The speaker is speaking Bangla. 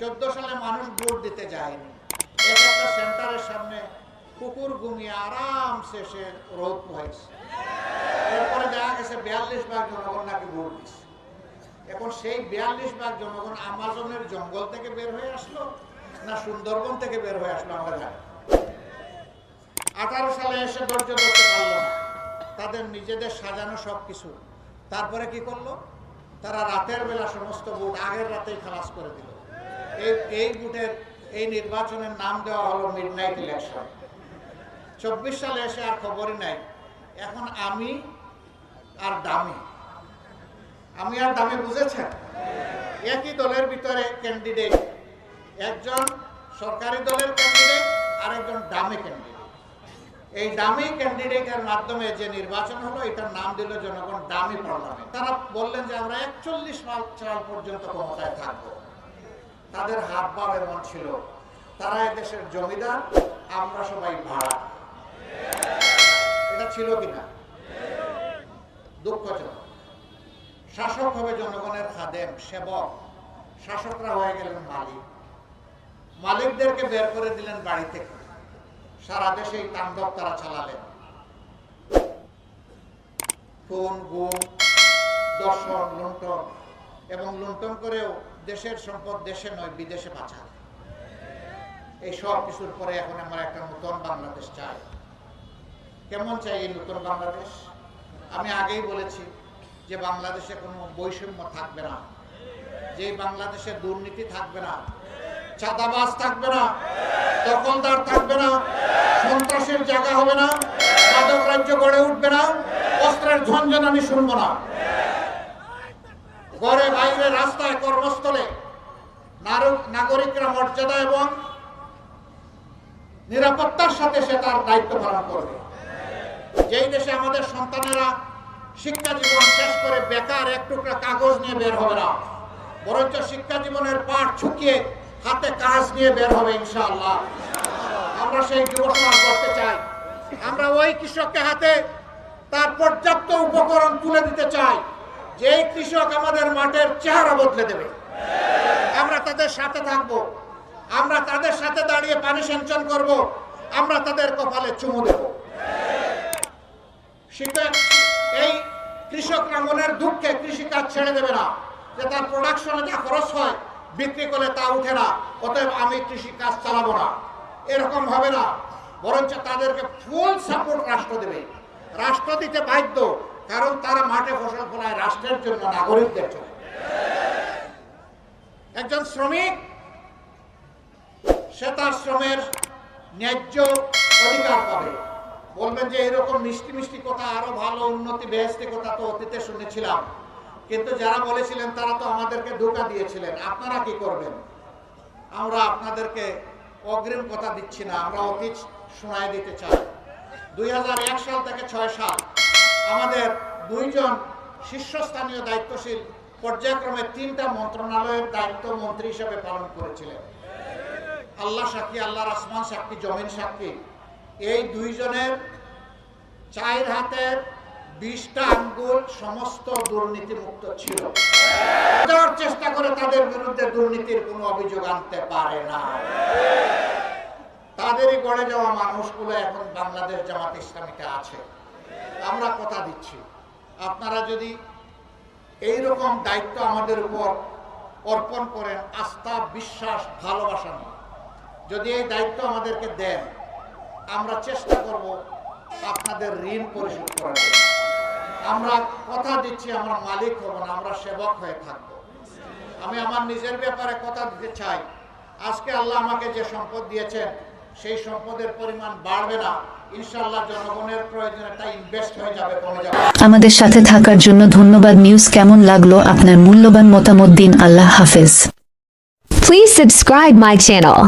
চোদ্দ সালে মানুষ ভোট দিতে যায়নি। সেন্টারের সামনে কুকুর ঘুমিয়ে আরামসে সে রোদ হয়েছে এরপরে দেখা গেছে বিয়াল্লিশ ভাগ জনগণ নাকি ভোট দিচ্ছে এখন সেই বিয়াল্লিশ ভাগ জনগণ আমাজনের জঙ্গল থেকে বের হয়ে আসলো না সুন্দরবন থেকে বের হয়ে আসলো আমরা জানি। আঠারো সালে এসে ধৈর্য ধরতে পারল না। তাদের নিজেদের সাজানো সব কিছু তারপরে কি করল? তারা রাতের বেলা সমস্ত বুট আগের রাতেই খালাস করে দিল। এই এই বুটের এই নির্বাচনের নাম দেওয়া হলো মিড নাইট ইলেকশন চব্বিশ সালে এসে আর খবরই নাই। এখন আমি আর দামি। আমি আর দামি বুঝেছেন? একই দলের ভিতরে ক্যান্ডিডেট একজন সরকারি দলের ক্যান্ডিডেট আর একজন দামি ক্যান্ডিডেট এই দামি ক্যান্ডিডেটের মাধ্যমে যে নির্বাচন হলো, এটার নাম দিল জনগণ দামি পার্লামেন্ট তারা বললেন যে আমরা একচল্লিশ সাল পর্যন্ত ক্ষমতায় থাকব। তাদের হাত পা এমন ছিল। তারা এদেশের জমিদার, আমরা সবাই ভাড়া। এটা ছিল কিনা? দুঃখজনক। শাসক হবে জনগণের খাদেম, সেবক। শাসকরা হয়ে গেলেন মালিক। মালিকদেরকে বের করে দিলেন বাড়ি থেকে। সারা দেশে এই তাণ্ডব তারা চালালেন। খুন, গুম, দর্শন, লুণ্ঠন। এবং লুণ্ঠন করেও দেশের সম্পদ দেশে নয়, বিদেশে পাচার। এই সব কিছুর পরে এখন আমরা একটা নতুন বাংলাদেশ চাই। কেমন চাই এই নতুন বাংলাদেশ? আমি আগেই বলেছি যে বাংলাদেশে কোনো বৈষম্য থাকবে না। যে বাংলাদেশে দুর্নীতি থাকবে না, চাঁদাবাজ থাকবে না, দখলদার থাকবে না, সন্ত্রাসের জায়গা হবে না, মাদক রাজ্য গড়ে উঠবে না, অস্ত্রের ঝঞ্ঝন আমি শুনব না। ঘরে বাইরে রাস্তায় কর্মস্থলে নাগরিকরা মর্যাদা এবং নিরাপত্তার সাথে সে তার দায়িত্ব পালন করবে। যেই দেশে আমাদের সন্তানেরা শিক্ষা জীবন শেষ করে বেকার এক টুকরা কাগজ নিয়ে বের হবে না, বরঞ্চ শিক্ষা জীবনের পাঠ ছুকিয়ে হাতে কাজ নিয়ে বের হবে ইনশাআল্লাহ। আমরা সেই যুব সমাজ করতে চাই। আমরা ওই কৃষককে হাতে তার পর্যাপ্ত উপকরণ তুলে দিতে চাই। যে কৃষক আমাদের মাঠের চেহারা বদলে দেবে। আমরা তাদের সাথে থাকব। আমরা তাদের সাথে দাঁড়িয়ে পানি সিঞ্চন করব। আমরা তাদের কপালে চুমু দেব। শিক্ষক এই কৃষকরা মনের দুঃখে কৃষিকাজ ছেড়ে দেবে না। যে তার প্রোডাকশনে যা খরচ হয়, বিক্রি করলে তা উঠে না। অতএব আমি কৃষিকাজ চালাবো না। এরকম হবে না। বরঞ্চ তাদেরকে ফুল সাপোর্ট রাষ্ট্র দেবে। রাষ্ট্র দিতে বাধ্য। কারণ তারা মাঠে ফসল ফলায় রাষ্ট্রের জন্য, নাগরিকদের জন্য। একজন শ্রমিক, সে তার শ্রমের ন্যায্য অধিকার পাবে। বলবেন যে এরকম মিষ্টি মিষ্টি কথা, আরও ভালো উন্নতি বেহেস্তি কথা তো অতীতে শুনেছিলাম। কিন্তু যারা বলেছিলেন, তারা তো আমাদেরকে ধোকা দিয়েছিলেন। আপনারা কি করবেন? আমরা আপনাদেরকে অগ্রিম কথা দিচ্ছি না, আমরা অতীত শোনায় দিতে চাই। দুই হাজার এক সাল থেকে ছয় সাল। আমাদের দুইজন শীর্ষস্থানীয় দায়িত্বশীল পর্যায়ক্রমে তিনটা মন্ত্রণালয়ের দায়িত্ব মন্ত্রী হিসেবে পালন করেছিলেন। আল্লাহ সাক্ষী, আল্লাহর আসমান সাক্ষী, জমিন সাক্ষী। এই দুইজনের চায়ের হাতের বিশটা আঙ্গুল সমস্ত দুর্নীতিমুক্ত ছিল। চেষ্টা করে তাদের বিরুদ্ধে দুর্নীতির কোনো অভিযোগ আনতে পারে না। তাদেরই গড়ে যাওয়া মানুষগুলো এখন বাংলাদেশ জামাত ইসলামীতে আছে। আমরা কথা দিচ্ছি। আপনারা যদি এই রকম দায়িত্ব আমাদের উপর অর্পণ করেন, আস্থা, বিশ্বাস, ভালোবাসা নিয়ে। যদি এই দায়িত্ব আমাদেরকে দেন, আমরা চেষ্টা করব আপনাদের ঋণ পরিশোধ করার আমরা কথা দিচ্ছি, আমরা মালিক হব না, আমরা সেবক হয়ে থাকব। আমি আমার নিজের ব্যাপারে কথা দিতে চাই। আজকে আল্লাহ আমাকে যে সম্পদ দিয়েছেন সেই সম্পদের পরিমাণ বাড়বে না। ইনশাল্লাহ জনগণের প্রয়োজনে তা ইনভেস্ট হয়ে যাবে কমে যাবে। আমাদের সাথে থাকার জন্য ধন্যবাদ। নিউজ কেমন লাগল? আপনার মূল্যবান মতামত দিন। আল্লাহ হাফেজ। Please subscribe my channel.